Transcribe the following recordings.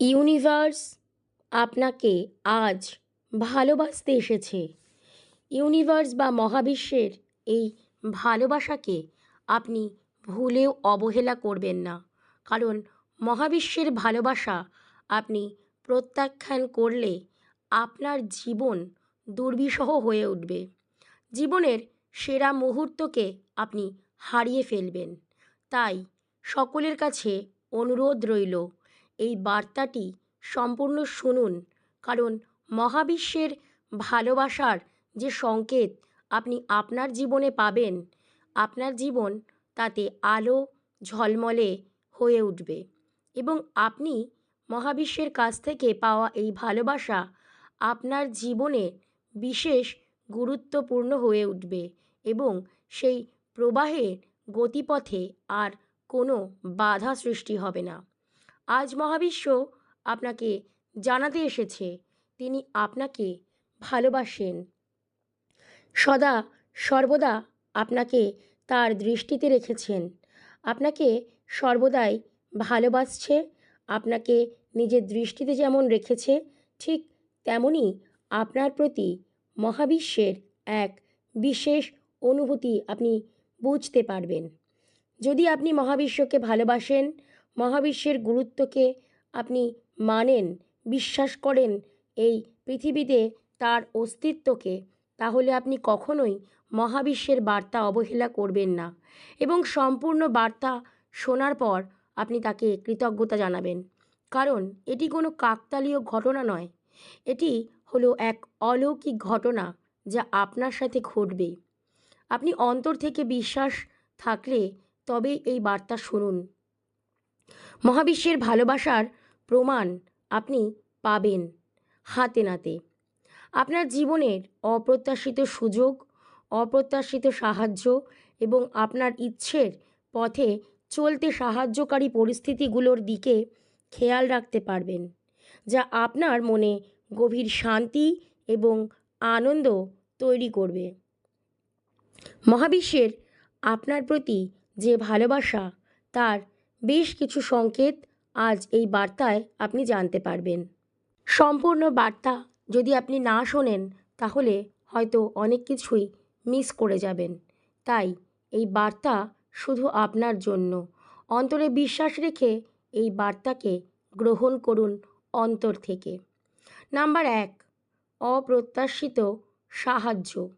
Universe আপনাকে আজ ভালোবাসতে এসেছে। ইউনিভার্স বা মহাবিশ্বের এই ভালোবাসাকে আপনি ভুলেও অবহেলা করবেন না। কারণ মহাবিশ্বের ভালোবাসা আপনি প্রত্যাখ্যান করলে আপনার জীবন দুর্বিষহ হয়ে উঠবে। জীবনের সেরা মুহূর্তকে আপনি হারিয়ে ফেলবেন। তাই সকলের কাছে অনুরোধ রইল এই বার্তাটি সম্পূর্ণ শুনুন, কারণ মহাবিশ্বের ভালোবাসার যে সংকেত আপনি আপনার জীবনে পাবেন, আপনার জীবন তাতে আলো ঝলমলে হয়ে উঠবে। এবং আপনি মহাবিশ্বের কাছ থেকে পাওয়া এই ভালোবাসা আপনার জীবনে বিশেষ গুরুত্বপূর্ণ হয়ে উঠবে এবং সেই প্রবাহের গতিপথে আর কোনো বাধা সৃষ্টি হবে না। আজ মহাবিশ্ব আপনাকে জানাতে এসেছে। তিনি আপনাকে ভালোবাসেন। সদা সর্বদা আপনাকে তার দৃষ্টিতে রেখেছেন। আপনাকে সর্বদাই ভালোবাসছে, আপনাকে নিজের দৃষ্টিতে যেমন রেখেছে, ঠিক তেমনই আপনার প্রতি মহাবিশ্বের এক বিশেষ অনুভূতি আপনি বুঝতে পারবেন। যদি আপনি মহাবিশ্বকে ভালোবাসেন মহাবিশ্বের গুরুত্বকে আপনি মানেন, বিশ্বাস করেন এই পৃথিবীতে তার অস্তিত্বকে, তাহলে আপনি কখনোই মহাবিশ্বের বার্তা অবহেলা করবেন না এবং সম্পূর্ণ বার্তা শোনার পর আপনি তাকে কৃতজ্ঞতা জানাবেন। কারণ এটি কোনো কাকতালীয় ঘটনা নয়। এটি হলো এক অলৌকিক ঘটনা যা আপনার সাথে ঘটবে। আপনি অন্তর থেকে বিশ্বাস থাকলে তবেই এই বার্তা শুনুন। মহাবিশ্বের ভালোবাসার প্রমাণ আপনি পাবেন হাতে নাতে। আপনার জীবনের অপ্রত্যাশিত সুযোগ, অপ্রত্যাশিত সাহায্য এবং আপনার ইচ্ছের পথে চলতে সাহায্যকারী পরিস্থিতিগুলোর দিকে খেয়াল রাখতে পারবেন, যা আপনার মনে গভীর শান্তি এবং আনন্দ তৈরি করবে। মহাবিশ্বের আপনার প্রতি যে ভালোবাসা, তার বেশ কিছু সংকেত আজ এই বার্তায় আপনি জানতে পারবেন। সম্পূর্ণ বার্তা যদি আপনি না শোনেন, তাহলে হয়তো অনেক কিছুই মিস করে যাবেন। তাই এই বার্তা শুধু আপনার জন্য। অন্তরে বিশ্বাস রেখে এই বার্তাকে গ্রহণ করুন অন্তর থেকে। নাম্বার এক, অপ্রত্যাশিত সাহায্য।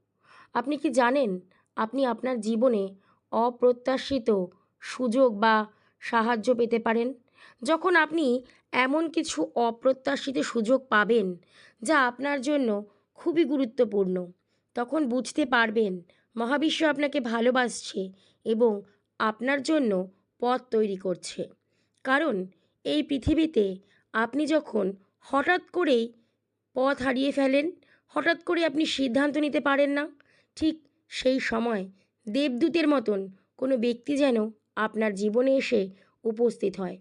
আপনি কি জানেন, আপনি আপনার জীবনে অপ্রত্যাশিত সুযোগ বা সাহায্য পেতে পারেন। যখন আপনি এমন কিছু অপ্রত্যাশিত সুযোগ পাবেন, যা আপনার জন্য খুবই গুরুত্বপূর্ণ, তখন বুঝতে পারবেন মহাবিশ্ব আপনাকে ভালোবাসছে এবং আপনার জন্য পথ তৈরি করছে। কারণ এই পৃথিবীতে আপনি যখন হঠাৎ করেই পথ হারিয়ে ফেলেন, হঠাৎ করে আপনি সিদ্ধান্ত নিতে পারেন না, ঠিক সেই সময় দেবদূতের মতন কোনো ব্যক্তি যেন আপনার জীবনে এসে উপস্থিত হয়।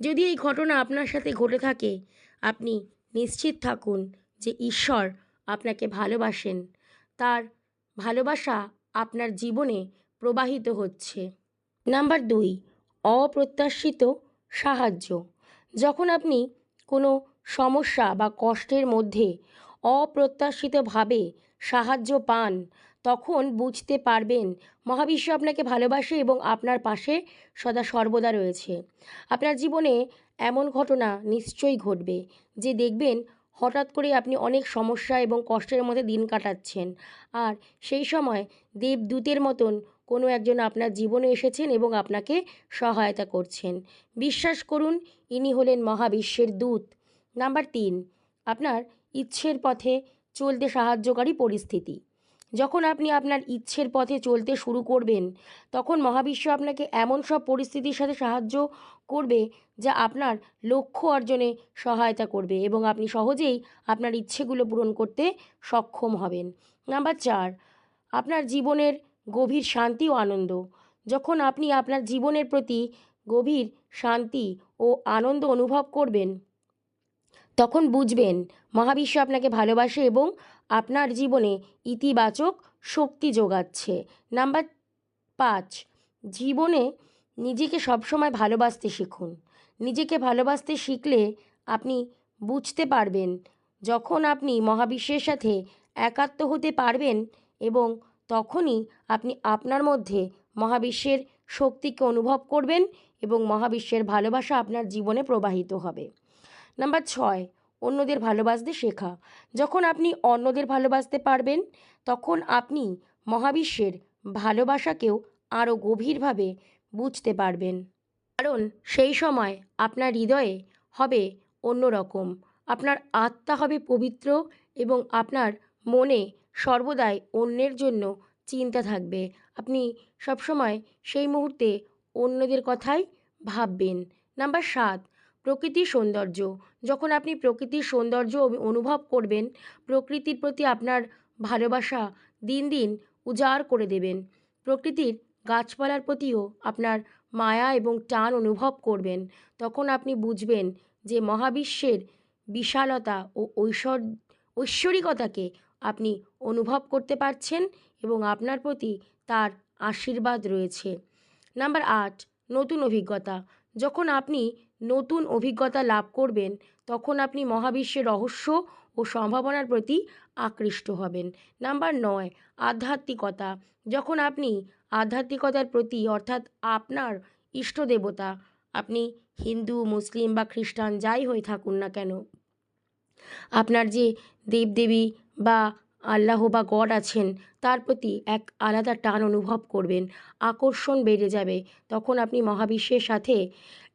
যদি এই ঘটনা আপনার সাথে ঘটে থাকে, আপনি নিশ্চিত থাকুন যে ঈশ্বর আপনাকে ভালোবাসেন। তার ভালোবাসা আপনার জীবনে প্রবাহিত হচ্ছে। নাম্বার দুই, অপ্রত্যাশিত সাহায্য। যখন আপনি কোনো সমস্যা বা কষ্টের মধ্যে অপ্রত্যাশিতভাবে সাহায্য পান তখন বুঝতে পারবেন। মহাবিশ্ব আপনাকে ভালোবাসে এবং আপনার পাশে সদা সর্বদা রয়েছে। আপনার জীবনে এমন ঘটনা নিশ্চয়ই ঘটবে, যে দেখবেন হঠাৎ করে আপনি অনেক সমস্যা এবং কষ্টের মধ্যে দিন কাটাচ্ছেন। আর সেই সময় দেবদূতের মতন কোনো একজন আপনার জীবনে এসেছেন এবং আপনাকে সহায়তা করছেন। বিশ্বাস করুন, ইনি হলেন মহাবিশ্বের দূত। নাম্বার তিন, আপনার ইচ্ছের পথে চলতে সাহায্যকারী পরিস্থিতি। যখন আপনি আপনার ইচ্ছের পথে চলতে শুরু করবেন, তখন মহাবিশ্ব আপনাকে এমন সব পরিস্থিতির সাথে সাহায্য করবে যা আপনার লক্ষ্য অর্জনে সহায়তা করবে এবং আপনি সহজেই আপনার ইচ্ছেগুলো পূরণ করতে সক্ষম হবেন। নাম্বার চার, আপনার জীবনের গভীর শান্তি ও আনন্দ। যখন আপনি আপনার জীবনের প্রতি গভীর শান্তি ও আনন্দ অনুভব করবেন তখন বুঝবেন মহাবিশ্ব আপনাকে ভালোবাসে এবং আপনার জীবনে ইতিবাচক শক্তি যোগাচ্ছে। নাম্বার পাঁচ, জীবনে নিজেকে সবসময় ভালোবাসতে শিখুন। নিজেকে ভালোবাসতে শিখলে আপনি বুঝতে পারবেন যখন আপনি মহাবিশ্বের সাথে একাত্ম হতে পারবেন এবং তখনই আপনি আপনার মধ্যে মহাবিশ্বের শক্তিকে অনুভব করবেন এবং মহাবিশ্বের ভালোবাসা আপনার জীবনে প্রবাহিত হবে। নাম্বার ছয়, অন্যদের ভালোবাসতে শেখা। যখন আপনি অন্যদের ভালোবাসতে পারবেন, তখন আপনি মহাবিশ্বের ভালোবাসাকেও আরও গভীরভাবে বুঝতে পারবেন। কারণ সেই সময় আপনার হৃদয়ে হবে অন্যরকম। আপনার আত্মা হবে পবিত্র এবং আপনার মনে সর্বদাই অন্যের জন্য চিন্তা থাকবে। আপনি সবসময় সেই মুহূর্তে অন্যদের কথাই ভাববেন। নাম্বার সাত প্রকৃতির সৌন্দর্য। যখন আপনি প্রকৃতির সৌন্দর্য অনুভব করবেন, প্রকৃতির প্রতি আপনার ভালোবাসা দিন দিন উজাড় করে দেবেন। প্রকৃতির গাছপালার প্রতিও আপনার মায়া এবং টান অনুভব করবেন। তখন আপনি বুঝবেন যে মহাবিশ্বের বিশালতা ও ঐশ্বর, ঐশ্বরিকতাকে আপনি অনুভব করতে পারছেন এবং আপনার প্রতি তার আশীর্বাদ রয়েছে। নাম্বার আট, নতুন অভিজ্ঞতা। যখন আপনি নতুন অভিজ্ঞতা লাভ করবেন, তখন আপনি মহাবিশ্বের রহস্য ও সম্ভাবনার প্রতি আকৃষ্ট হবেন। নাম্বার নয়, আধ্যাত্মিকতা। যখন আপনি আধ্যাত্মিকতার প্রতি, অর্থাৎ আপনার ইষ্ট দেবতা আপনি হিন্দু, মুসলিম বা খ্রিস্টান, যাই হয়ে থাকুন না কেন, আপনার যে দেবদেবী বা আল্লাহ বা গড আছেন, তার প্রতি এক আলাদা টান অনুভব করবেন, আকর্ষণ বেড়ে যাবে, তখন আপনি মহাবিশ্বের সাথে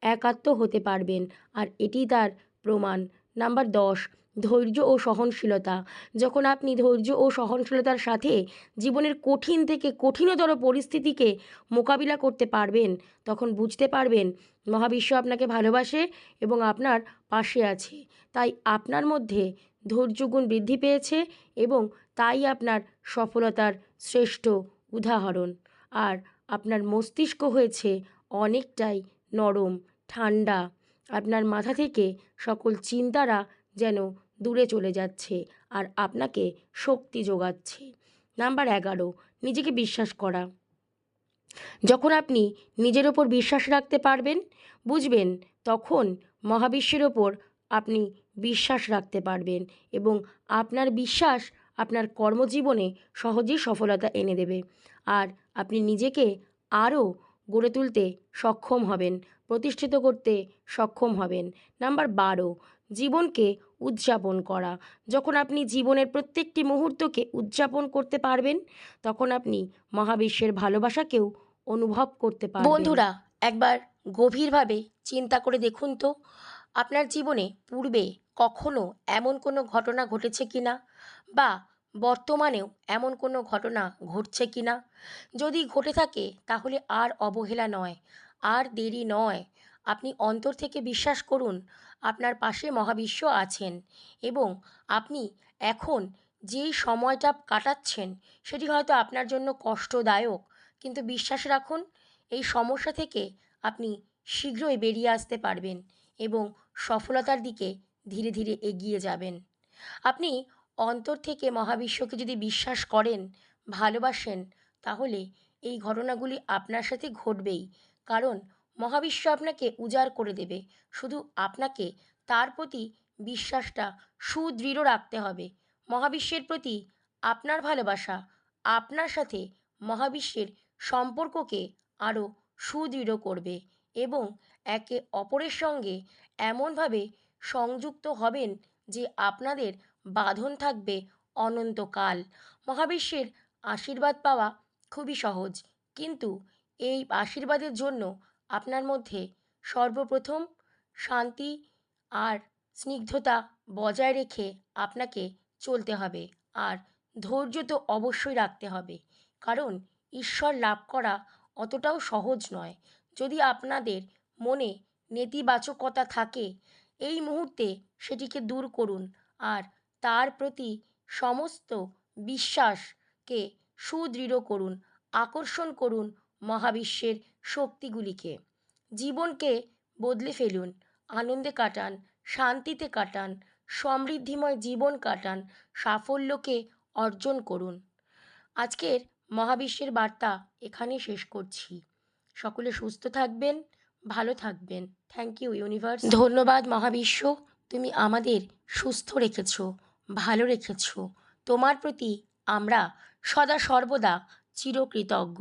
একাত্ম হতে পারবেন, আর এটি তার প্রমাণ। নাম্বার দশ, ধৈর্য ও সহনশীলতা। যখন আপনি ধৈর্য ও সহনশীলতার সাথে জীবনের কঠিন থেকে কঠিনতর পরিস্থিতিকে মোকাবিলা করতে পারবেন, তখন বুঝতে পারবেন মহাবিশ্ব আপনাকে ভালোবাসে এবং আপনার পাশে আছে। তাই আপনার মধ্যে ধৈর্যগুণ বৃদ্ধি পেয়েছে এবং তাই আপনার সফলতার শ্রেষ্ঠ উদাহরণ। আর আপনার মস্তিষ্ক হয়েছে অনেকটাই নরম, ঠান্ডা। আপনার মাথা থেকে সকল চিন্তারা যেন দূরে চলে যাচ্ছে আর আপনাকে শক্তি যোগাচ্ছে। নাম্বার এগারো, নিজেকে বিশ্বাস করা। যখন আপনি নিজের ওপর বিশ্বাস রাখতে পারবেন, বুঝবেন, তখন মহাবিশ্বের ওপর আপনি বিশ্বাস রাখতে পারবেন এবং আপনার বিশ্বাস আপনার কর্মজীবনে সহজেই সফলতা এনে দেবে। আর আপনি নিজেকে আরও গড়ে তুলতে সক্ষম হবেন, প্রতিষ্ঠিত করতে সক্ষম হবেন। নাম্বার বারো, জীবনকে উদযাপন করা। যখন আপনি জীবনের প্রত্যেকটি মুহূর্তকে উদযাপন করতে পারবেন, তখন আপনি মহাবিশ্বের ভালোবাসাকেও অনুভব করতে পারবেন। বন্ধুরা, একবার গভীরভাবে চিন্তা করে দেখুন তো, আপনার জীবনে পূর্বে কখনো এমন কোনো ঘটনা ঘটেছে কি না বা বর্তমানেও এমন কোনো ঘটনা ঘটছে কি না যদি ঘটে থাকে, তাহলে আর অবহেলা নয়, আর দেরি নয়। আপনি অন্তর থেকে বিশ্বাস করুন, আপনার পাশে মহাবিশ্ব আছেন এবং আপনি এখন যেই সময়টা কাটাচ্ছেন, সেটি হয়তো আপনার জন্য কষ্টদায়ক। কিন্তু বিশ্বাস রাখুন, এই সমস্যা থেকে আপনি শীঘ্রই বেরিয়ে আসতে পারবেন এবং সফলতার দিকে ধীরে ধীরে এগিয়ে যাবেন। আপনি অন্তর থেকে মহাবিশ্বকে যদি বিশ্বাস করেন, ভালোবাসেন, তাহলে এই ঘটনাগুলি আপনার সাথে ঘটবেই। কারণ মহাবিশ্ব আপনাকে উজাড় করে দেবে। শুধু আপনাকে, তার প্রতি বিশ্বাসটা সুদৃঢ় রাখতে হবে। মহাবিশ্বের প্রতি আপনার ভালোবাসা, আপনার সাথে মহাবিশ্বের সম্পর্ককে আরও সুদৃঢ় করবে এবং একে অপরের সঙ্গে এমনভাবে সংযুক্ত হবেন যে আপনাদের বাঁধন থাকবে অনন্তকাল। মহাবিশ্বের আশীর্বাদ পাওয়া খুবই সহজ। কিন্তু এই আশীর্বাদের জন্য আপনার মধ্যে সর্বপ্রথম শান্তি আর স্নিগ্ধতা বজায় রেখে আপনাকে চলতে হবে। আর ধৈর্য তো অবশ্যই রাখতে হবে। কারণ ঈশ্বর লাভ করা অতটাও সহজ নয়। যদি আপনাদের মনে নেতিবাচকতা থাকে এই মুহূর্তে সেটিকে দূর করুন আর তার প্রতি সমস্ত বিশ্বাসকে সুদৃঢ় করুন, আকর্ষণ করুন মহাবিশ্বের শক্তিগুলিকে। জীবনকে বদলে ফেলুন, আনন্দে কাটান, শান্তিতে কাটান, সমৃদ্ধিময় জীবন কাটান, সাফল্যকে অর্জন করুন। আজকের মহাবিশ্বের বার্তা এখানেই শেষ করছি। সকলে সুস্থ থাকবেন। ভালো থাকবেন। থ্যাংক ইউ ইউনিভার্স ধন্যবাদ মহাবিশ্ব তুমি আমাদের সুস্থ রেখেছ ভালো রেখেছ। তোমার প্রতি আমরা সদা সর্বদা চিরকৃতজ্ঞ।